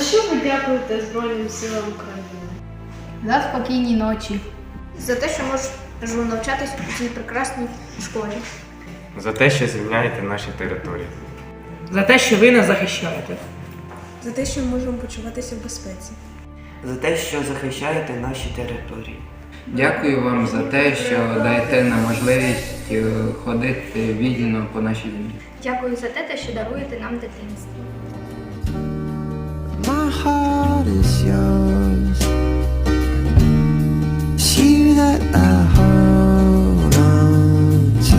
за що ви дякуєте Збройним силам України? За спокійні ночі. За те, що можу навчатись у цій прекрасній школі. За те, що звільняєте наші території. За те, що ви нас захищаєте. За те, що ми можемо почуватися в безпеці. за те, що захищаєте наші території. Дякую вам за те, що даєте нам можливість е, ходити вільно по нашій землі. Дякую за те, що даруєте нам дитинство. My heart is yours. It's you that I hold on to.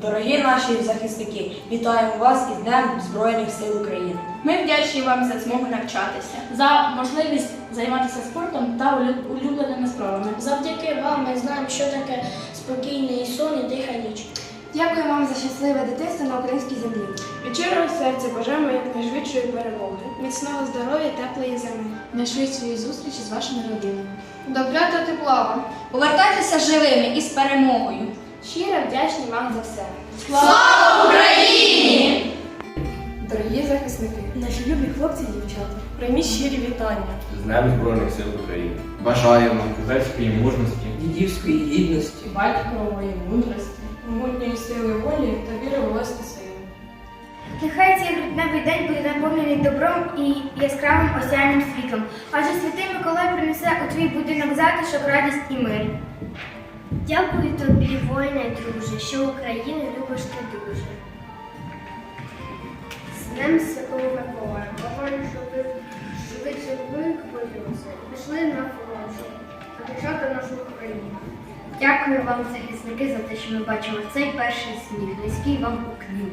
Дорогі наші захисники, вітаємо вас із Днем Збройних сил України. Ми вдячні вам за змогу навчатися, за можливість займатися спортом та улю- улюбленими справами. Завдяки вам ми знаємо, що таке спокійний сон і тиха ніч. Дякую вам за щасливе дитинство на українській землі. Від щирого серця бажаємо якнайшвидшої перемоги, міцного здоров'я, теплої зими. Найшвидшої зустрічі з вашими родинами. Добра та тепла. Повертайтеся живими і з перемогою. Щиро вдячні вам за все. Слава Україні! Дорогі захисники, наші любі хлопці і дівчата, прийміть щирі вітання. З Днем Збройних сил України. Бажаємо Козацької мужності. Дідівської гідності, Батькової мудрості. Могутньої сили волі та віри у власні сили. Нехай цей грудневий день буде наповнений добром і яскравим осяянням світлом. Адже святий Миколай принесе у твій будинок затишок, радість і мир. Дякую тобі, воїне, друже, що Україну любиш ти дуже. З Днем Святого Миколая. Бажаю, щоб ви швидше виходилися, пішли на фронт, захищати нашу Україну. Дякую вам, захисники, за те, що ми бачимо цей перший сніг. Низький вам уклін.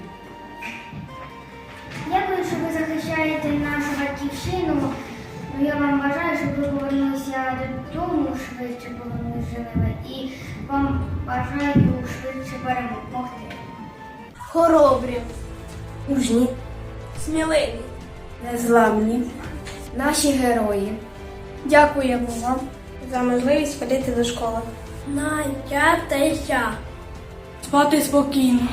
Я вам бажаю, щоб ви повернулися додому швидше, повернулися живими. І вам бажаю швидше перемогти. Хоробрі, мужні, сміливі, незламні, наші герої. Дякуємо вам за можливість ходити до школи. Навчатися, Спати спокійно,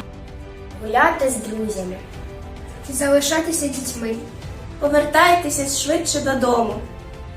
гуляти з друзями. залишатися дітьми. Повертайтеся швидше додому,